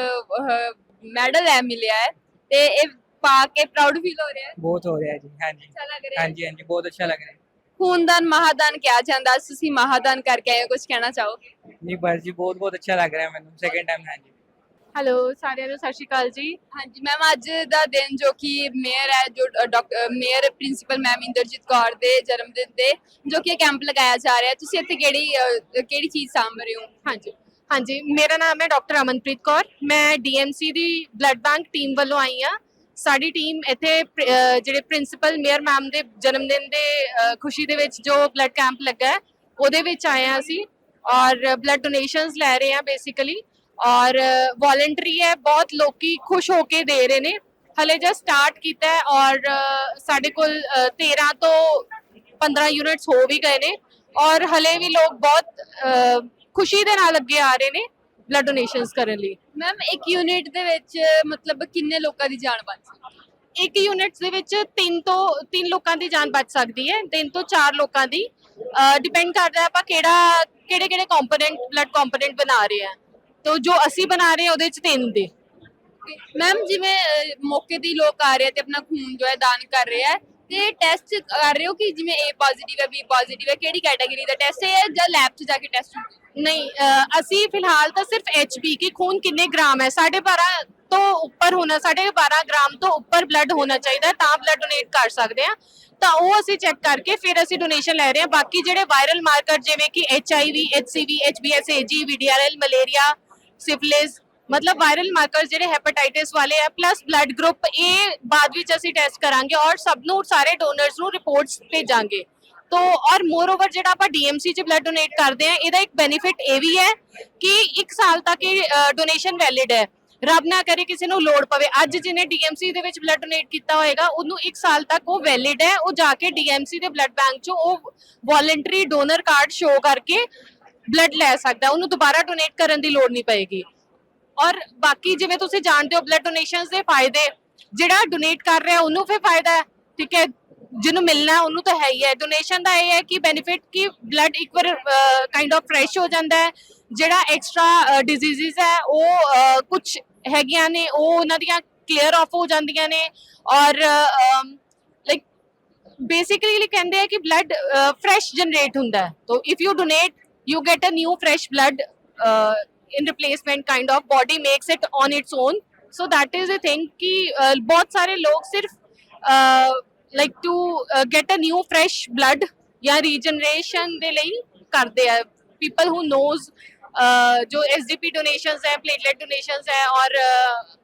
ਮੈਡਲ ਹੈ ਮਿਲਿਆ ਹੈ। ਤੇ ਇਹ ਪਾ ਕੇ ਪ੍ਰਾਊਡ ਫੀਲ ਹੋ ਰਿਹਾ ਹੈ? ਬਹੁਤ ਹੋ ਰਿਹਾ ਜੀ ਹਾਂਜੀ। ਅੱਛਾ ਲੱਗ ਰਿਹਾ ਹਾਂਜੀ ਹਾਂਜੀ ਬਹੁਤ ਅੱਛਾ ਲੱਗ ਰਿਹਾ ਖੂਨਦਾਨ ਮਹਾਦਾਨ ਕਿਹਾ ਜਾਂਦਾ। ਤੁਸੀਂ ਮਹਾਦਾਨ ਕਰਕੇ ਆਏ ਹੋ ਕੁਝ ਕਹਿਣਾ ਚਾਹੋਗੇ? ਨਹੀਂ ਬਸ ਜੀ ਬਹੁਤ ਬਹੁਤ ਅੱਛਾ ਲੱਗ ਰਿਹਾ ਮੈਨੂੰ। ਸੈਕਿੰਡ ਟਾਈਮ ਹਾਂਜੀ। ਹੈਲੋ ਸਾਰਿਆਂ ਨੂੰ ਸਤਿ ਸ਼੍ਰੀ ਅਕਾਲ ਜੀ। ਹਾਂਜੀ ਮੈਮ ਅੱਜ ਦਾ ਦਿਨ ਜੋ ਕਿ ਮੇਅਰ ਹੈ ਜੋ doctor mayor principal ma'am Inderjit Kaur ਦੇ ਜਨਮ ਦਿਨ ਤੇ ਜੋ ਕਿ ਕੈਂਪ ਲਗਾਇਆ ਜਾ ਰਿਹਾ। ਤੁਸੀਂ ਇੱਥੇ ਕਿਹੜੀ ਕਿਹੜੀ ਚੀਜ਼ ਸਾਂਭ ਰਹੇ ਹੋ? ਹਾਂਜੀ ਹਾਂਜੀ ਮੇਰਾ ਨਾਮ ਹੈ ਡਾਕਟਰ ਅਮਨਪ੍ਰੀਤ ਕੌਰ। ਮੈਂ ਡੀਐਮਸੀ ਦੀ ਬਲੱਡ ਬੈਂਕ ਟੀਮ ਵੱਲੋਂ ਆਈ ਹਾਂ। ਸਾਡੀ ਟੀਮ ਇੱਥੇ ਪ੍ਰ- ਅਹ ਜਿਹੜੇ ਪ੍ਰਿੰਸੀਪਲ ਮੇਅਰ ਮੈਮ ਦੇ ਜਨਮ ਦਿਨ ਦੇ ਅਹ ਖੁਸ਼ੀ ਦੇ ਵਿੱਚ ਜੋ ਬਲੱਡ ਕੈਂਪ ਲੱਗਾ ਹੈ ਉਹਦੇ ਵਿੱਚ ਆਏ ਹਾਂ ਅਸੀਂ। ਔਰ ਬਲੱਡ ਡੋਨੇਸ਼ਨਸ ਲੈ ਰਹੇ ਹਾਂ ਬੇਸਿਕਲੀ ਔਰ ਵੋਲੰਟਰੀ ਹੈ ਬਹੁਤ ਲੋਕੀ ਖੁਸ਼ ਹੋ ਕੇ ਦੇ ਰਹੇ ਨੇ। ਹਲੇ ਜਸਟ ਸਟਾਰਟ ਕੀਤਾ ਹੈ ਔਰ ਸਾਡੇ ਕੋਲ ਅਹ, 13 ਤੋਂ 15 ਯੂਨਿਟਸ ਹੋ ਵੀ ਗਏ ਨੇ। ਔਰ ਹਲੇ ਵੀ ਲੋਕ ਬਹੁਤ ਖੁਸ਼ੀ ਦੇ ਨਾਲ ਅੱਗੇ ਆ ਰਹੇ ਨੇ ਬਲੱਡ ਡੋਨੇਸ਼ਨਸ ਕਰਨ ਲਈ। ਮੈਮ ਇੱਕ ਯੂਨਿਟ ਦੇ ਵਿੱਚ ਮਤਲਬ ਕਿੰਨੇ ਲੋਕਾਂ ਦੀ ਜਾਨ ਬਚ ਸਕਦੀ ਇੱਕ ਯੂਨਿਟ ਦੇ ਵਿੱਚ ਤਿੰਨ ਤੋਂ ਤਿੰਨ ਲੋਕਾਂ ਦੀ ਜਾਨ ਬਚ ਸਕਦੀ ਹੈ ਤਿੰਨ ਤੋਂ ਚਾਰ ਲੋਕਾਂ ਦੀ। ਡਿਪੈਂਡ ਕਰਦਾ ਹੈ ਆਪਾਂ ਕਿਹੜਾ ਕਿਹੜੇ ਕਿਹੜੇ ਕੰਪੋਨੈਂਟ ਬਲੱਡ ਕੰਪੋਨੈਂਟ ਬਣਾ ਰਹੇ ਹਾਂ। ਤਾਂ ਜੋ ਅਸੀਂ ਬਣਾ ਰਹੇ ਹਾਂ ਉਹਦੇ ਚ ਤਿੰਨ ਦੇ। ਮੈਮ ਜਿਵੇਂ ਅਹ, ਮੌਕੇ ਤੇ ਲੋਕ ਆ ਰਹੇ ਆ ਤੇ ਆਪਣਾ ਖੂਨ ਜੋ ਹੈ ਦਾਨ ਕਰ ਰਹੇ ਆ ਤੇ ਟੈਸਟ ਕਰ ਰਹੇ ਹੋ ਕਿ ਜਿਵੇਂ A ਪੋਜ਼ਿਟਿਵ ਹੈ B ਪੋਜ਼ਿਟਿਵ ਹੈ ਕਿਹੜੀ ਕੈਟਾਗਰੀ ਦਾ ਟੈਸਟ ਹੈ ਜਾਂ ਲੈਬ 'ਚ ਜਾ ਕੇ ਟੈਸਟ ਨਹੀਂ ਅਹ, ਅਸੀਂ ਫਿਲਹਾਲ ਤਾਂ ਸਿਰਫ ਐਚਬੀ ਕਿ ਖੂਨ ਕਿੰਨੇ ਗ੍ਰਾਮ ਹੈ? 12.5 ਤੋਂ ਉੱਪਰ ਹੋਣਾ 12.5 ਗ੍ਰਾਮ ਤੋਂ ਉੱਪਰ ਬਲੱਡ ਹੋਣਾ ਚਾਹੀਦਾ ਹੈ, ਤਾਂ ਬਲੱਡ ਡੋਨੇਟ ਕਰ ਸਕਦੇ ਆ ਤਾਂ ਉਹ ਅਸੀਂ ਚੈੱਕ ਕਰਕੇ ਫਿਰ ਅਸੀਂ ਡੋਨੇਸ਼ਨ ਲੈ ਰਹੇ ਹਾਂ। ਬਾਕੀ ਜਿਹੜੇ ਵਾਇਰਲ ਮਾਰਕਰ ਜਿਵੇਂ ਕਿ ਐਚਆਈਵੀ ਐਚਸੀਵੀ ਐਚਬੀਐਸਏਜੀ ਵੀਡੀਆਰਐਲ ਮਲੇਰੀਆ ਸਿਫਿਲਿਸ ਮਤਲਬ ਵਾਇਰਲ ਮਾਰਕਰਸ ਜਿਹੜੇ ਹੈਪੇਟਾਈਟਿਸ ਵਾਲੇ ਆ ਪਲੱਸ ਬਲੱਡ ਗਰੁੱਪ ਇਹ ਬਾਅਦ ਵਿੱਚ ਅਸੀਂ ਟੈਸਟ ਕਰਾਂਗੇ ਔਰ ਸਭ ਨੂੰ ਸਾਰੇ ਡੋਨਰਸ ਨੂੰ ਰਿਪੋਰਟਸ ਭੇਜਾਂਗੇ। ਤੋ ਔਰ ਮੋਰ ਓਵਰ ਜਿਹੜਾ ਆਪਾਂ ਡੀਐਮਸੀ ਚ ਬਲੱਡ ਡੋਨੇਟ ਕਰਦੇ ਆ, ਇਹਦਾ ਇੱਕ ਬੈਨੀਫਿਟ ਇਹ ਵੀ ਹੈ ਕਿ 1 ਸਾਲ ਤੱਕ ਇਹ ਡੋਨੇਸ਼ਨ ਵੈਲਿਡ ਹੈ। ਰੱਬ ਨਾ ਕਰੇ ਕਿਸੇ ਨੂੰ ਲੋੜ ਪਵੇ। ਅੱਜ ਜਿਹਨੇ ਡੀਐਮਸੀ ਦੇ ਵਿੱਚ ਬਲੱਡ ਡੋਨੇਟ ਕੀਤਾ ਹੋਏਗਾ, ਉਹਨੂੰ 1 ਸਾਲ ਤੱਕ ਉਹ ਵੈਲਿਡ ਹੈ। ਉਹ ਜਾ ਕੇ ਡੀਐਮਸੀ ਦੇ ਬਲੱਡ ਬੈਂਕ ਚੋਂ ਉਹ ਵੋਲੰਟਰੀ ਡੋਨਰ ਕਾਰਡ ਸ਼ੋ ਕਰਕੇ ਬਲੱਡ ਲੈ ਸਕਦਾ, ਉਹਨੂੰ ਦੁਬਾਰਾ ਡੋਨੇਟ ਕਰਨ ਦੀ ਲੋੜ ਨਹੀਂ ਪਏਗੀ। ਔਰ ਬਾਕੀ ਜਿਵੇਂ ਤੁਸੀਂ ਜਾਣਦੇ ਹੋ ਬਲੱਡ ਡੋਨੇਸ਼ਨਸ ਦੇ ਫਾਇਦੇ, ਜਿਹੜਾ ਡੋਨੇਟ ਕਰ ਰਿਹਾ, ਉਹਨੂੰ ਫਿਰ ਫਾਇਦਾ ਹੈ, ਠੀਕ ਹੈ? ਜਿਹਨੂੰ ਮਿਲਣਾ, ਉਹਨੂੰ ਤਾਂ ਹੈ ਹੀ ਹੈ। ਡੋਨੇਸ਼ਨ ਦਾ ਇਹ ਹੈ ਕਿ ਬੈਨੀਫਿਟ ਕਿ ਬਲੱਡ ਇੱਕ ਵਾਰ ਕਾਈਂਡ ਆਫ ਫਰੈਸ਼ ਹੋ ਜਾਂਦਾ ਹੈ। ਜਿਹੜਾ ਐਕਸਟਰਾ ਡਿਜ਼ੀਜ਼ਸ ਹੈ, ਉਹ ਕੁਝ ਹੈਗੀਆਂ ਨੇ, ਉਹ ਉਹਨਾਂ ਦੀਆਂ ਕਲੀਅਰ ਆਫ ਹੋ ਜਾਂਦੀਆਂ ਨੇ। ਔਰ ਲਾਈਕ ਬੇਸਿਕਲੀ ਕਹਿੰਦੇ ਆ ਕਿ ਬਲੱਡ ਫਰੈਸ਼ ਜਨਰੇਟ ਹੁੰਦਾ ਹੈ। ਤੋ if you donate you get a new fresh blood uh, in replacement kind of body makes it on its own so that is a thing ki uh, bahut sare log sirf uh, like to uh, get a new fresh blood ਜਾਂ ਰੀਜਨਰੇਸ਼ਨ ਦੇ ਲਈ ਕਰਦੇ ਆ people who knows ਜੋ SDP donations ਹੈ platelet donations ਹੈ ਔਰ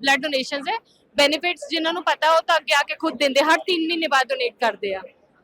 blood donations ਹੈ ਬੈਨੀਫਿਟਸ ਜਿਨ੍ਹਾਂ ਨੂੰ ਪਤਾ ਉਹ ਤਾਂ ਅੱਗੇ ਆ ਕੇ ਖੁਦ ਦਿੰਦੇ ਹਰ 3 ਮਹੀਨੇ ਬਾਅਦ ਡੋਨੇਟ ਕਰਦੇ ਆ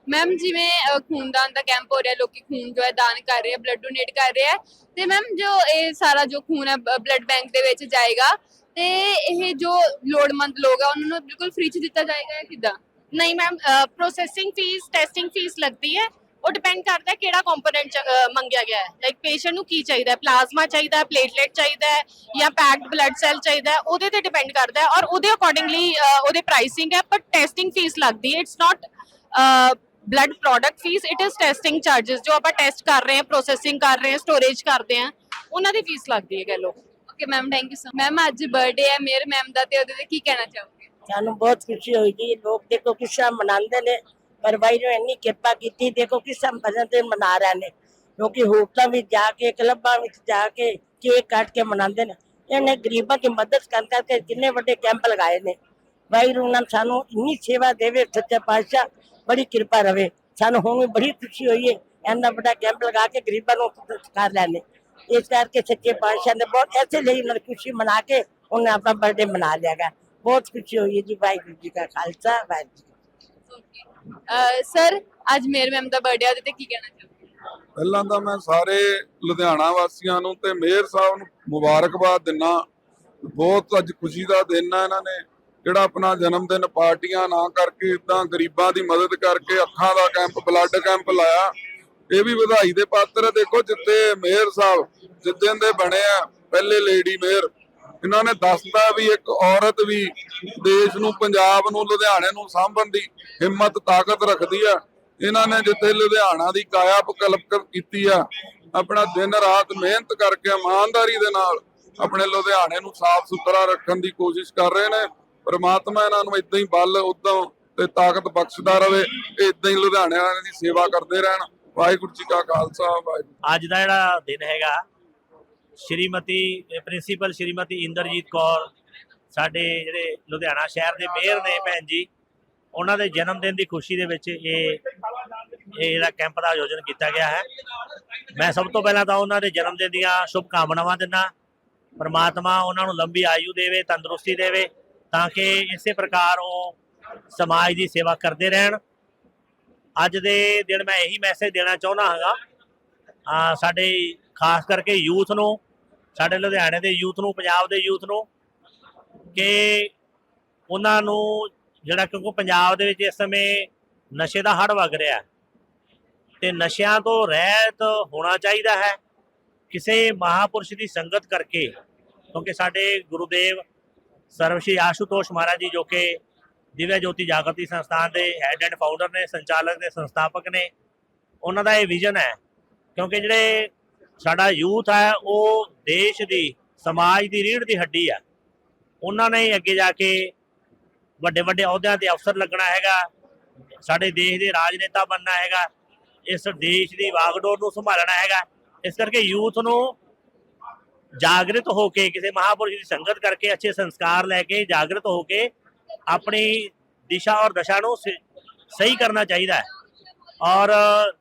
ਮੈਮ ਜਿਵੇਂ ਅਹ, ਖੂਨਦਾਨ ਦਾ ਕੈਂਪ ਹੋ ਰਿਹਾ ਲੋਕੀ ਖੂਨ ਜੋ ਹੈ ਦਾਨ ਕਰ ਰਹੇ ਆ ਬਲੱਡ ਡੋਨੇਟ ਕਰ ਰਹੇ ਆ ਤੇ ਮੈਮ ਜੋ ਇਹ ਸਾਰਾ ਜੋ ਖੂਨ ਹੈ ਬਲੱਡ ਬੈਂਕ ਦੇ ਵਿੱਚ ਜਾਏਗਾ ਤੇ ਇਹ ਜੋ ਲੋੜਮੰਦ ਲੋਕ ਆ ਉਹਨਾਂ ਨੂੰ ਬਿਲਕੁਲ ਫ੍ਰੀ ਚ ਦਿੱਤਾ ਜਾਏਗਾ ਜਾਂ ਕਿਦਾਂ? ਨਹੀਂ ma'am processing fee testing fee ਲੱਗਦੀ ਹੈ ਉਹ ਡਿਪੈਂਡ ਕਰਦਾ ਹੈ ਕਿਹੜਾ ਕੰਪੋਨੈਂਟ ਮੰਗਿਆ ਗਿਆ ਹੈ। ਲਾਈਕ ਪੇਸ਼ੈਂਟ ਨੂੰ ਕੀ ਚਾਹੀਦਾ ਹੈ? ਪਲਾਜ਼ਮਾ ਚਾਹੀਦਾ ਹੈ ਪਲੇਟਲੇਟ ਚਾਹੀਦਾ ਹੈ ਜਾਂ ਪੈਕਡ ਬਲੱਡ ਸੈੱਲ ਚਾਹੀਦਾ ਹੈ ਉਹਦੇ ਤੇ ਡਿਪੈਂਡ ਕਰਦਾ ਹੈ ਔਰ ਉਹਦੇ ਅਕੋਰਡਿੰਗਲੀ ਉਹਦੇ ਪ੍ਰਾਈਸਿੰਗ ਹੈ ਪਰ ਟੈਸਟਿੰਗ ਫੀਸ ਲੱਗਦੀ ਹੈ it's not blood product fee it is testing charges ਜੋ ਆਪਾਂ ਟੈਸਟ ਕਰ ਰਹੇ ਹਾਂ ਪ੍ਰੋਸੈਸਿੰਗ ਕਰ ਰਹੇ ਹਾਂ ਸਟੋਰੇਜ ਕਰਦੇ ਹਾਂ ਉਹਨਾਂ ਦੀ ਫੀਸ ਲੱਗਦੀ ਹੈ ਕਹ ਲਓ okay ma'am thank you so ma'am ਅੱਜ ਬਰਥਡੇ ਹੈ ਮੇਰ ਮੈਮ ਦਾ ਤੇ ਉਹਦੇ ਤੇ ਕੀ ਕਹਿਣਾ ਚਾਹੋਗੇ ਸਾਨੂੰ ਬਹੁਤ ਖੁਸ਼ੀ ਹੋਈ ਜੀ ਲੋਕ ਦੇਖੋ ਕਿਸਾ ਮਨਾਉਂਦੇ ਨੇ ਪਰ ਬਾਈ ਨੇ ਇੰਨੀ ਕਿਰਪਾ ਕੀਤੀ ਦੇਖੋ ਕਿਸਾ ਭਜਨ ਤੇ ਮਨਾ ਰਹੇ ਨੇ ਲੋਕੀ ਹੋਟਲਾਂ ਵਿੱਚ ਜਾ ਕੇ ਕਲੱਬਾਂ ਵਿੱਚ ਜਾ ਕੇ ਕੇਕ ਕੱਟ ਕੇ ਮਨਾਉਂਦੇ ਨੇ ਇਹਨੇ ਗਰੀਬਾਂ ਦੀ ਮਦਦ ਕਰ ਕਰਕੇ ਕਿੰਨੇ ਵੱਡੇ ਕੈਂਪ ਲਗਾਏ ਨੇ ਵਾਹਿਗੁਰੂ ਨਾਲ ਸਾਨੂੰ ਇੰਨੀ ਸੇਵਾ ਦੇਵੇ ਸੱਚੇ ਪਾਤਸ਼ਾਹ ਬੜੀ ਕਿਰਪਾ ਰਵੇ। ਸਾਨੂੰ ਹੁਣ ਵੀ ਬੜੀ ਖੁਸ਼ੀ ਹੋਈ ਹੈ ਇੰਨਾ ਵੱਡਾ ਕੈਂਪ ਲਗਾ ਕੇ ਗਰੀਬਾਂ ਨੂੰ ਕਰ ਲੈਣੇ ਇਸ ਕਰਕੇ ਸੱਚੇ ਪਾਤਸ਼ਾਹ ਨੇ ਬਹੁਤ ਐਸੇ ਲਈ ਦੀ ਖੁਸ਼ੀ ਮਨਾ ਕੇ ਉਹਨੇ ਆਪਣਾ ਬਰਥਡੇ ਮਨਾ ਲਿਆਗਾ ਬਹੁਤ ਖੁਸ਼ੀ ਹੋਈ ਹੈ ਜੀ। ਵਾਹਿਗੁਰੂ ਜੀ ਕਾ ਖਾਲਸਾ ਵਾਹਿਗੁਰੂ ਜੀ। ਸਰ ਅੱਜ ਮੇਰ ਮੈਮ ਦਾ ਬਰਥਡੇ ਆ ਉਹਦੇ ਤੇ ਕੀ ਕਹਿਣਾ ਚਾਹੋਗੇ? ਪਹਿਲਾਂ ਤਾਂ ਮੈਂ ਸਾਰੇ ਲੁਧਿਆਣਾ ਵਾਸੀਆਂ ਨੂੰ ਤੇ ਮੇਅਰ ਸਾਹਿਬ ਨੂੰ ਮੁਬਾਰਕਬਾਦ ਦਿੰਨਾ। ਬਹੁਤ ਅੱਜ ਖੁਸ਼ੀ ਦਾ ਦਿਨ ਆ ਇਹਨਾਂ ਨੇ। ਜਿਹੜਾ ਆਪਣਾ ਜਨਮ ਦਿਨ ਪਾਰਟੀਆਂ ਨਾ ਕਰਕੇ ਇਦਾਂ ਗਰੀਬਾਂ ਦੀ ਮਦਦ ਕਰਕੇ ਅੱਖਾਂ ਦਾ ਕੈਂਪ, ਬਲੱਡ ਕੈਂਪ ਲਾਇਆ, ਇਹ ਵੀ ਵਧਾਈ ਦੇ ਪਾਤਰ ਆ। ਦੇਖੋ ਜਿੱਤੇ ਮੇਅਰ ਸਾਹਿਬ, ਜਿੱਦਣ ਦੇ ਬਣੇ ਆ, ਪਹਿਲੇ ਲੇਡੀ ਮੇਅਰ, ਇਹਨਾਂ ਨੇ ਦੱਸਤਾ ਵੀ ਇੱਕ ਔਰਤ ਵੀ ਦੇਸ਼ ਨੂੰ, ਪੰਜਾਬ ਨੂੰ, ਲੁਧਿਆਣੇ ਨੂੰ ਸਾਂਭਣ ਦੀ ਹਿੰਮਤ, ਤਾਕਤ ਰੱਖਦੀ ਆ ਇਹਨਾਂ ਨੇ ਜਿੱਥੇ ਲੁਧਿਆਣਾ ਦੀ ਕਾਇਆ ਪਕਲਪ ਕੀਤੀ ਆ, ਆਪਣਾ ਦਿਨ ਰਾਤ ਮਿਹਨਤ ਕਰਕੇ, ਇਮਾਨਦਾਰੀ ਦੇ ਨਾਲ ਆਪਣੇ ਲੁਧਿਆਣੇ ਨੂੰ ਸਾਫ਼ ਸੁਥਰਾ ਰੱਖਣ ਦੀ ਕੋਸ਼ਿਸ਼ ਕਰ ਰਹੇ ਨੇ ਪ੍ਰਮਾਤਮਾ ਇਹਨਾਂ ਨੂੰ ਇਦਾਂ ਹੀ ਬਲ ਉਦੋਂ ਤੇ ਤਾਕਤ ਬਖਸ਼ਦਾ ਰਵੇ ਇਦਾਂ ਹੀ ਲੁਧਿਆਣੇ ਵਾਲਿਆਂ ਦੀ ਸੇਵਾ ਕਰਦੇ ਰਹਿਣ। ਵਾਹਿਗੁਰੂ ਜੀ ਕਾ ਖਾਲਸਾ, ਵਾਹਿਗੁਰੂ ਅੱਜ ਦਾ ਜਿਹੜਾ ਦਿਨ ਹੈਗਾ, ਸ਼੍ਰੀਮਤੀ ਪ੍ਰਿੰਸੀਪਲ ਸ਼੍ਰੀਮਤੀ ਇੰਦਰਜੀਤ ਕੌਰ, ਸਾਡੇ ਜਿਹੜੇ ਲੁਧਿਆਣਾ ਸ਼ਹਿਰ ਦੇ ਮੇਅਰ ਨੇ ਭੈਣ ਜੀ, ਉਹਨਾਂ ਦੇ ਜਨਮ ਦਿਨ ਦੀ ਖੁਸ਼ੀ ਦੇ ਵਿੱਚ ਇਹ ਇਹ ਕੈਂਪ ਦਾ ਆਯੋਜਨ ਕੀਤਾ ਗਿਆ ਹੈ। ਮੈਂ ਸਭ ਤੋਂ ਪਹਿਲਾਂ ਤਾਂ ਉਹਨਾਂ ਦੇ ਜਨਮ ਦਿਨ ਦੀਆਂ ਸ਼ੁਭ ਕਾਮਨਾਵਾਂ ਦਿੰਦਾ। ਪਰਮਾਤਮਾ ਉਹਨਾਂ ਨੂੰ ਲੰਬੀ ਆਯੂ ਦੇਵੇ, ਤੰਦਰੁਸਤੀ ਦੇਵੇ ਤਾਂ ਕਿ ਇਸੇ ਪ੍ਰਕਾਰ ਉਹ ਸਮਾਜ ਦੀ ਸੇਵਾ ਕਰਦੇ ਰਹਿਣ। ਅੱਜ ਦੇ ਦਿਨ ਮੈਂ ਇਹੀ ਮੈਸੇਜ ਦੇਣਾ ਚਾਹੁੰਦਾ ਹਾਂਗਾ। ਆ, ਸਾਡੇ ਖਾਸ ਕਰਕੇ ਯੂਥ ਨੂੰ, ਸਾਡੇ ਲੁਧਿਆਣੇ ਦੇ ਯੂਥ ਨੂੰ, ਪੰਜਾਬ ਦੇ ਯੂਥ ਨੂੰ ਕਿ ਉਹਨਾਂ ਨੂੰ ਜਿਹੜਾ ਕਿਉਂਕਿ ਪੰਜਾਬ ਦੇ ਵਿੱਚ ਇਸ ਸਮੇਂ ਨਸ਼ੇ ਦਾ ਹੜ ਵਗ ਰਿਹਾ ਹੈ, ਤੇ ਨਸ਼ਿਆਂ ਤੋਂ ਰਹਿਤ ਹੋਣਾ ਚਾਹੀਦਾ ਹੈ। ਕਿਸੇ ਮਹਾਪੁਰਸ਼ ਦੀ ਸੰਗਤ ਕਰਕੇ, ਕਿਉਂਕਿ ਸਾਡੇ ਗੁਰੂਦੇਵ ਸਰਵਸ਼ੀ ਆਸ਼ੂਤੋਸ਼ ਮਹਾਰਾਜ ਜੀ ਜੋ ਕਿ ਦਿਵਿਆ ਜੋਤੀ ਜਾਗਰਤੀ ਸੰਸਥਾਨ ਦੇ ਹੈਡ ਐਂਡ ਫਾਊਂਡਰ ਨੇ, ਸੰਚਾਲਕ ਤੇ ਸੰਸਥਾਪਕ ਨੇ, ਉਹਨਾਂ ਦਾ ਇਹ ਵਿਜ਼ਨ ਹੈ। ਕਿਉਂਕਿ ਜਿਹੜੇ ਸਾਡਾ ਯੂਥ ਹੈ, ਉਹ ਦੇਸ਼ ਦੀ, ਸਮਾਜ ਦੀ ਰੀੜ੍ਹ ਦੀ ਹੱਡੀ ਆ ਉਹਨਾਂ ਨੇ ਹੀ ਅੱਗੇ ਜਾ ਕੇ ਵੱਡੇ ਵੱਡੇ ਅਹੁਦਿਆਂ ਤੇ ਅਫਸਰ ਲੱਗਣਾ ਹੈਗਾ, ਸਾਡੇ ਦੇਸ਼ ਦੇ ਰਾਜਨੇਤਾ ਬਣਨਾ ਹੈਗਾ, ਇਸ ਦੇਸ਼ ਦੀ ਵਾਗਡੋਰ ਨੂੰ ਸੰਭਾਲਣਾ ਹੈਗਾ। ਇਸ ਕਰਕੇ ਯੂਥ ਨੂੰ ਜਾਗਰਤ ਹੋ ਕੇ ਕਿਸੇ ਮਹਾਪੁਰਸ਼ ਦੀ ਸੰਗਤ ਕਰਕੇ ਅੱਛੇ ਸੰਸਕਾਰ ਲੈ ਕੇ ਜਾਗਰਤ ਹੋ ਕੇ ਆਪਣੀ ਦਿਸ਼ਾ ਔਰ ਦਸ਼ਾ ਨੂੰ ਸ- ਸਹੀ ਕਰਨਾ ਚਾਹੀਦਾ ਹੈ। ਔਰ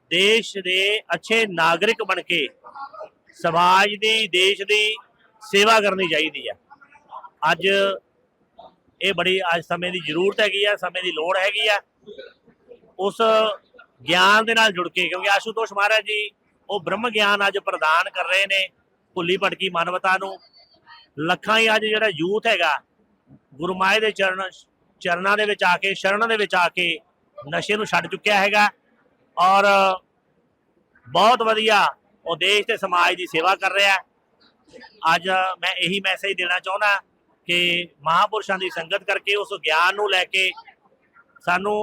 ਦੇਸ਼ ਦੇ ਅੱਛੇ ਨਾਗਰਿਕ ਬਣ ਕੇ ਸਮਾਜ ਦੀ, ਦੇਸ਼ ਦੀ ਸੇਵਾ ਕਰਨੀ ਚਾਹੀਦੀ ਹੈ। ਅੱਜ ਇਹ ਬੜੀ, ਅੱਜ ਸਮੇਂ ਦੀ ਜ਼ਰੂਰਤ ਹੈਗੀ ਆ, ਸਮੇਂ ਦੀ ਲੋੜ ਹੈਗੀ ਆ। ਉਸ ਗਿਆਨ ਦੇ ਨਾਲ ਜੁੜ ਕੇ, ਕਿਉਂਕਿ ਆਸ਼ੂਤੋਸ਼ ਮਹਾਰਾਜ ਜੀ ਉਹ ਬ੍ਰਹਮ ਗਿਆਨ ਅੱਜ ਪ੍ਰਦਾਨ ਕਰ ਰਹੇ ਨੇ। ਭੁੱਲੀ ਭਟਕੀ ਮਾਨਵਤਾ ਨੂੰ। ਲੱਖਾਂ ਹੀ ਅੱਜ ਜਿਹੜਾ ਯੂਥ ਹੈਗਾ, ਗੁਰਮਾਏ ਦੇ ਚਰਨ, ਚਰਨਾਂ ਦੇ ਵਿੱਚ ਆ ਕੇ, ਸ਼ਰਨ ਦੇ ਵਿੱਚ ਆ ਕੇ ਨਸ਼ੇ ਨੂੰ ਛੱਡ ਚੁੱਕਿਆ ਹੈਗਾ। ਔਰ ਬਹੁਤ ਵਧੀਆ ਉਹ ਦੇਸ਼ ਤੇ ਸਮਾਜ ਦੀ ਸੇਵਾ ਕਰ ਰਿਹਾ। ਅੱਜ ਮੈਂ ਇਹੀ ਮੈਸੇਜ ਦੇਣਾ ਚਾਹੁੰਦਾ ਕਿ ਮਹਾਪੁਰਸ਼ਾਂ ਦੀ ਸੰਗਤ ਕਰਕੇ ਉਸ ਗਿਆਨ ਨੂੰ ਲੈ ਕੇ ਸਾਨੂੰ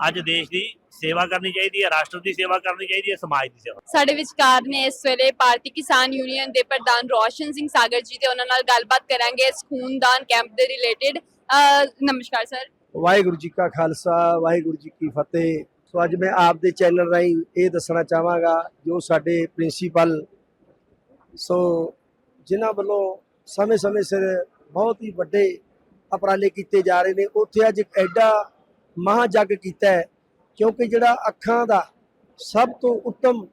ਅੱਜ ਦੇਸ਼ ਦੀ ਸੇਵਾ ਕਰਨੀ ਚਾਹੀਦੀ ਹੈ ਰਾਸ਼ਟਰ ਦੀ ਸੇਵਾ ਕਰਨੀ ਚਾਹੀਦੀ ਹੈ ਸਮਾਜ ਦੀ ਸੇਵਾ। ਸਾਡੇ ਵਿਚਕਾਰ ਨੇ ਇਸ ਵੇਲੇ ਭਾਰਤੀ ਕਿਸਾਨ ਯੂਨੀਅਨ ਦੇ ਪ੍ਰਧਾਨ ਰੋਸ਼ਨ ਸਿੰਘ ਸਾਗਰ ਜੀ ਤੇ ਉਹਨਾਂ ਨਾਲ ਗੱਲਬਾਤ ਕਰਾਂਗੇ ਇਸ ਖੂਨਦਾਨ ਕੈਂਪ ਦੇ ਰਿਲੇਟਡ। ਨਮਸਕਾਰ ਸਰ। ਵਾਹਿਗੁਰੂ ਜੀ ਕਾ ਖਾਲਸਾ ਵਾਹਿਗੁਰੂ ਜੀ ਕੀ ਫਤਿਹ। ਸੋ ਅੱਜ ਮੈਂ ਆਪ ਦੇ ਚੈਨਲ ਰਾਹੀਂ ਇਹ ਦੱਸਣਾ ਚਾਹਾਂਗਾ ਜੋ ਸਾਡੇ ਪ੍ਰਿੰਸੀਪਲ ਸੋ ਜਿਨ੍ਹਾਂ ਵੱਲੋਂ ਸਮੇਂ-ਸਮੇਂ ਸਿਰ ਬਹੁਤ ਹੀ ਵੱਡੇ ਉਪਰਾਲੇ ਕੀਤੇ ਜਾ ਰਹੇ ਨੇ ਉੱਥੇ ਅੱਜ ਇੱਕ ਐਡਾ ਮਹਾ ਜੱਗ ਕੀਤਾ ਹੈ। ਕਿਉਂਕਿ ਜਿਹੜਾ ਅੱਖਾਂ ਦਾ ਸਭ ਤੋਂ ਉੱਤਮ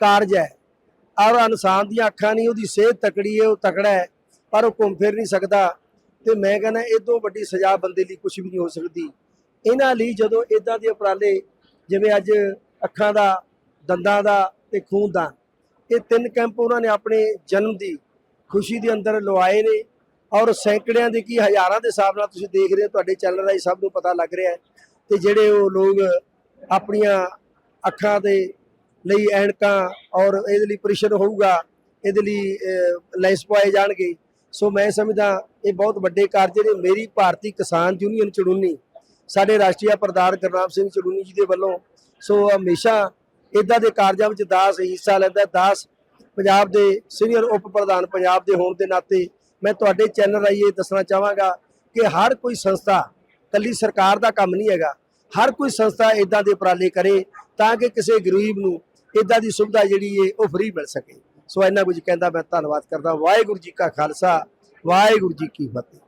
ਕਾਰਜ ਹੈ ਔਰ ਇਨਸਾਨ ਦੀਆਂ ਅੱਖਾਂ ਨਹੀਂ, ਉਹਦੀ ਸਿਹਤ ਤਕੜੀ ਹੈ, ਉਹ ਤਕੜਾ ਹੈ, ਪਰ ਉਹ ਘੁੰਮ ਫਿਰ ਨਹੀਂ ਸਕਦਾ। ਤੇ ਮੈਂ ਕਹਿੰਦਾ ਇਹ ਤੋਂ ਵੱਡੀ ਸਜ਼ਾ ਬੰਦੇ ਲਈ ਕੁਝ ਵੀ ਨਹੀਂ ਹੋ ਸਕਦੀ। ਇਹਨਾਂ ਲਈ ਜਦੋਂ ਇਦਾਂ ਦੇ ਉਪਰਾਲੇ, ਜਿਵੇਂ ਅੱਜ ਅੱਖਾਂ ਦਾ, ਦੰਦਾਂ ਦਾ ਤੇ ਖੂਨ ਦਾ, ਇਹ ਤਿੰਨ ਕੈਂਪ ਉਹਨਾਂ ਨੇ ਆਪਣੇ ਜਨਮ ਦੀ ਖੁਸ਼ੀ ਦੇ ਅੰਦਰ ਲਵਾਏ ਨੇ। ਔਰ ਸੈਂਕੜਿਆਂ ਦੇ ਕੀ ਹਜ਼ਾਰਾਂ ਦੇ ਹਿਸਾਬ ਨਾਲ ਤੁਸੀਂ ਦੇਖ ਰਹੇ ਹੋ, ਤੁਹਾਡੇ ਚੈਨਲ ਰਾਹੀਂ ਸਭ ਨੂੰ ਪਤਾ ਲੱਗ ਰਿਹਾ ਹੈ। ਤੇ ਜਿਹੜੇ ਉਹ ਲੋਕ ਆਪਣੀਆਂ ਅੱਖਾਂ ਦੇ ਲਈ ਐਨਕਾਂ ਔਰ ਇਹਦੇ ਲਈ ਪ੍ਰੈਸ਼ਰ ਹੋਊਗਾ, ਇਹਦੇ ਲਈ ਲੈਂਸ ਪਾਏ ਜਾਣਗੇ। ਸੋ ਮੈਂ ਸਮਝਦਾ ਇਹ ਬਹੁਤ ਵੱਡੇ ਕਾਰਜ ਨੇ। ਮੇਰੀ ਭਾਰਤੀ ਕਿਸਾਨ ਯੂਨੀਅਨ ਚੜੂਨੀ, ਸਾਡੇ ਰਾਸ਼ਟਰੀ ਪ੍ਰਧਾਨ ਗੁਰਨਾਮ ਸਿੰਘ ਚੜੂਨੀ ਜੀ ਦੇ ਵੱਲੋਂ, ਸੋ ਹਮੇਸ਼ਾ ਇਦਾਂ ਦੇ ਕਾਰਜਾਂ ਵਿੱਚ ਦਾਸ, ਹਿੱਸਾ ਲੈਂਦਾ, ਦਾਸ ਪੰਜਾਬ ਦੇ ਸੀਨੀਅਰ ਉਪ ਪ੍ਰਧਾਨ ਪੰਜਾਬ ਦੇ ਹੋਣ ਦੇ ਨਾਤੇ ਮੈਂ ਤੁਹਾਡੇ ਚੈਨਲ ਰਾਹੀਂ ਇਹ ਦੱਸਣਾ ਚਾਹਾਂਗਾ ਕਿ ਹਰ ਕੋਈ ਸੰਸਥਾ ਕੱਲੀ ਸਰਕਾਰ ਦਾ ਕੰਮ ਨਹੀਂ ਹੈਗਾ। ਹਰ ਕੋਈ ਸੰਸਥਾ ਇਦਾਂ ਦੇ ਉਪਰਾਲੇ ਕਰੇ ਤਾਂ ਕਿ ਕਿਸੇ ਗਰੀਬ ਨੂੰ ਇਦਾਂ ਦੀ ਸੁਵਿਧਾ ਜਿਹੜੀ ਹੈ ਉਹ ਫ੍ਰੀ ਮਿਲ ਸਕੇ। ਸੋ ਇੰਨਾ ਕੁਝ ਕਹਿੰਦਾ ਮੈਂ ਧੰਨਵਾਦ ਕਰਦਾ। ਵਾਹਿਗੁਰੂ ਜੀ ਕਾ ਖਾਲਸਾ, ਵਾਹਿਗੁਰੂ ਜੀ ਕੀ ਫਤਿਹ।